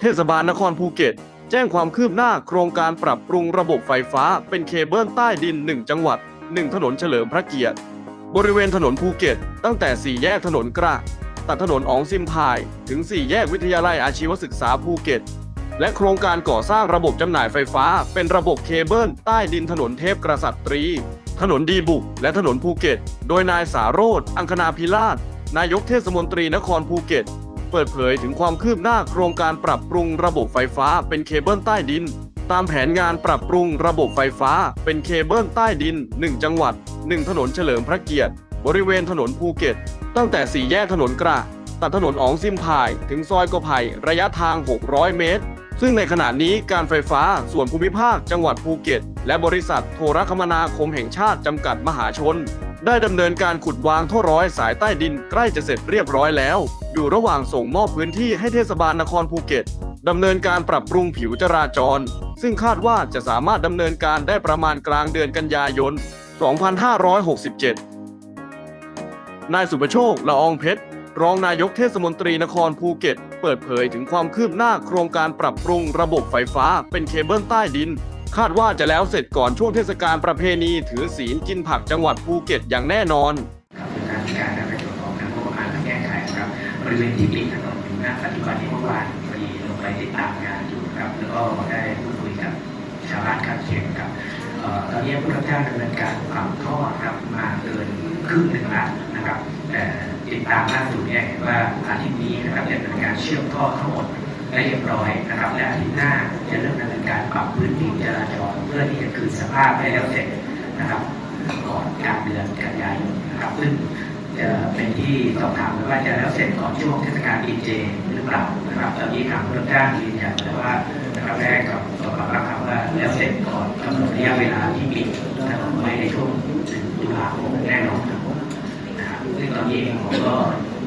เทศบาลนครภูเก็ต แจ้งความคืบหน้าโครงการปรับปรุงระบบไฟฟ้า เป็นเคเบิลใต้ดิน 1 จังหวัด 1 ถนนเฉลิมพระเกียรติ บริเวณถนนภูเก็ต ตั้งแต่ 4 แยกถนนกระตัดถนนอองซิมพาย ถึง 4 แยกวิทยาลัยอาชีวศึกษาภูเก็ต และโครงการก่อสร้างระบบจำหน่ายไฟฟ้า เป็นระบบเคเบิลใต้ดินถนนเทพกษัตรี ถนนดีบุก และถนนภูเก็ต โดยนายสาโรธอังคณาพิราชนายกเทศมนตรีนครภูเก็ต เปิดเผยถึงความคืบหน้าโครงการปรับปรุงระบบไฟฟ้าเป็นเคเบิลใต้ดิน ตามแผนงานปรับปรุงระบบไฟฟ้าเป็นเคเบิลใต้ดิน 1 จังหวัด 1 ถนนเฉลิมพระเกียรติ บริเวณถนนภูเก็ต ตั้งแต่สี่แยกถนนกระตัดถนนอองซิมพายถึงซอยกอไผ่ระยะทาง 600 เมตร ซึ่งในขณะนี้การไฟฟ้าส่วนภูมิภาค จังหวัดภูเก็ต และบริษัทโทรคมนาคมแห่งชาติจำกัดมหาชน ได้ดำเนินการขุดวางท่อร้อยสายใต้ดินใกล้จะเสร็จเรียบร้อยแล้ว อยู่ระหว่างส่งมอบพื้นที่ให้เทศบาลนครภูเก็ตดำเนินการปรับปรุงผิวจราจร ซึ่งคาดว่าจะสามารถดำเนินการได้ประมาณกลางเดือนกันยายน 2567 นายสุประโชคละอองเพชร รองนายกเทศมนตรีนครภูเก็ต เปิดเผยถึงความคืบหน้าโครงการปรับปรุงระบบไฟฟ้าเป็นเคเบิลใต้ดิน คาดว่าจะแล้วเสร็จก่อนช่วงเทศกาลประเพณีถือศีลกินผักจังหวัดภูเก็ตอย่างแน่นอนครับเป็นการพิการประโยชน์ของทางงบประมาณแก้ไขครับบริเวณที่ปิดถนนอยู่หน้าปัจจุบันที่เมื่อวานพอดีลงไปติดตามงานอยู่ครับแล้วก็ได้พูดคุยกับชาวบ้านข้างเคียงครับเอ่อตอนนี้ผู้รับจ้างดำเนินการปรับท่อครับมาเกินครึ่งหนึ่งแล้วนะครับแต่ติดตามล่าสุดเนี่ยเห็นว่าอาทิตย์นี้นะครับจะดำเนินการเชื่อมท่อทั้งหมด เรียบร้อยนะครับและอาทิตย์หน้าจะเริ่มดำเนินการปรับพื้นผิวจราจรเพื่อที่จะคืนสภาพให้แล้วเสร็จนะครับก่อนกลางเดือนกันยายนนะครับซึ่งจะเป็นที่สอบถามว่าจะแล้วเสร็จก่อนช่วงเทศกาลกินเจหรือเปล่านะครับตอนนี้ทางผู้รับจ้างยืนยันแล้วว่านะครับแรกกับสอบถามรับคำว่าแล้วเสร็จก่อนกำหนดระยะเวลาที่ปิดถนนไว้ในช่วงถึงตุลาคมแน่นอนนะครับซึ่งตอนนี้เองผมก็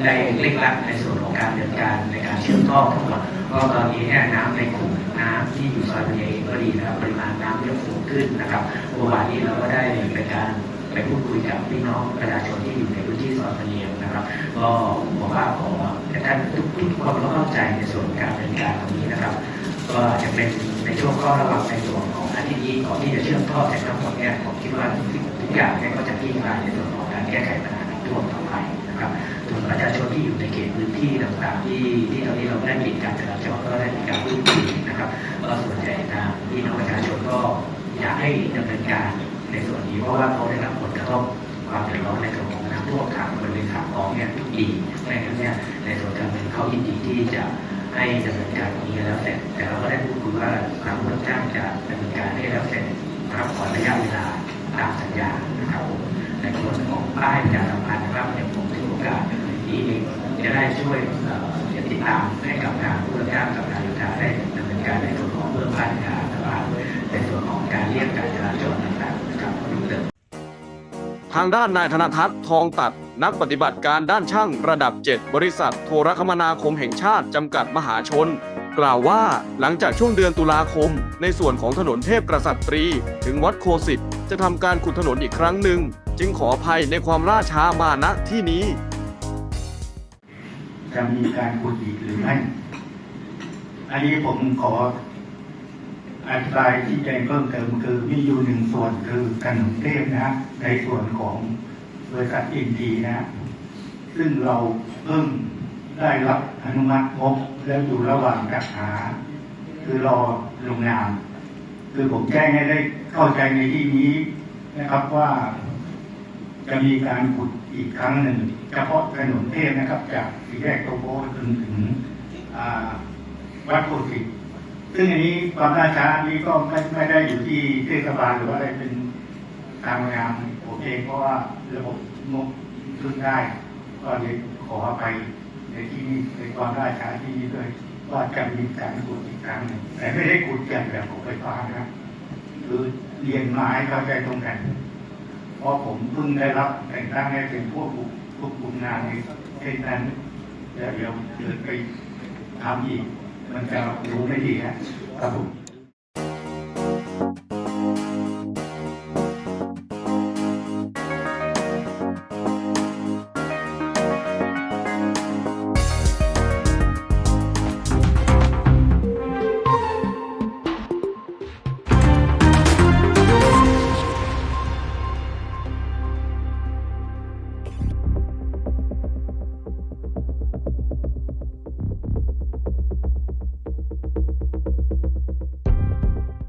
ได้เร่งรัดในส่วน การดำเนินการในการเชื่อมท่อทั้งหมดเพราะตอนนี้เนี่ยน้ำในขุมน้ำที่อยู่ซอยพญาเองก็ดีนะครับปริมาณน้ำเยอะสูงขึ้นนะครับเมื่อวานนี้เราก็ได้ไปการไปพูดคุยกับพี่น้องประชาชนที่อยู่ในพื้นที่ซอยพะเนียงนะครับก็บอกว่าขอท่านทุกทุกคนก็เข้าใจในส่วนการดำเนินการตรงนี้นะครับ ก็จะเป็นในช่วงข้อระวังในส่วนของอาทิตย์นี้ก่อนที่จะเชื่อมท่อเสร็จทั้งหมดเนี่ยผมคิดว่าทุกทุกอย่างเนี่ยก็จะคลี่คลายในส่วนของการแก้ไขปัญหาน้ำท่วมต่อไป นะครับส่วนประชาชนที่อยู่ในเขตพื้นที่ต่างๆที่ที่ตอนนี้เราได้ปิดการจราจรก็ได้มีการพูดคุยนะครับก็ส่วนใหญ่ทางพี่น้องประชาชนก็อยากให้ดำเนินการในส่วนนี้เพราะว่าเขาได้รับผลกระทบความเดือดร้อนในส่วนของน้ำท่วมขังบริเวณขาคลองเนี่ยทุกปีดังนั้นเนี่ยในส่วนการเงินเขายินดีที่จะให้ดำเนินการตรงนี้แล้วเสร็จแต่เราก็ได้พูดคุยว่าทางผู้รับจ้างจะดำเนินการ ให้กับทางผู้รับจ้างกับทางโยธาได้ดำเนินการในส่วนของเบื้องป้ายประชาสัมพันธ์ในส่วนของการเรียกการจราจรต่างๆนะครับเพิ่มเติมทางด้านนายธนทัศน์ทองตัดนักปฏิบัติการด้านช่างระดับ 7 บริษัท โทรคมนาคมแห่งชาติ จำกัดมหาชน กล่าวว่าหลังจากช่วงเดือนตุลาคม ในส่วนของถนนเทพกษัตรี ถึงวัดโคสิตจะทำการขุดถนนอีกครั้งหนึ่ง จึงขออภัยในความล่าช้ามาณที่นี้ จะมีการขุดอีกหรือไม่ อันนี้ผมขออธิบายที่แจ้งเพิ่มเติมคือมีอยู่หนึ่งส่วนคือถนนเทพนะฮะในส่วนของบริษัทอินทีนะฮะซึ่งเราเพิ่งได้รับอนุมัติงบแล้วอยู่ระหว่างจัดหา คือรอลงนาม คือผมแจ้งให้ได้เข้าใจในที่นี้นะครับว่า จะมีการขุดอีกครั้งหนึ่งเฉพาะถนนเทพนะครับ จากสี่แยกโตโบจนถึงวัดโพธิซึ่งอันนี้ความล่าช้านี้ก็ไม่ไม่ได้อยู่ที่เทศบาลหรือว่าอะไรเป็นทางงานผมเองเพราะว่าระบบงบขึ้นได้ก็เลยขอไปในที่นี้ในความล่าช้าที่นี้ด้วยว่าจะมีการขุดอีกครั้งหนึ่งแต่ไม่ได้ขุดอย่แบบของไฟฟ้านะครับคือเรียนมาให้เข้าใจตรงกัน เพราะผมเพิ่งได้รับแต่งตั้งให้เป็นผู้ควบคุมงานในเช่นนั้นเดี๋ยวเดี๋ยวเกิดไปทำอีก มันจะรู้ไม่ดีฮะครับผม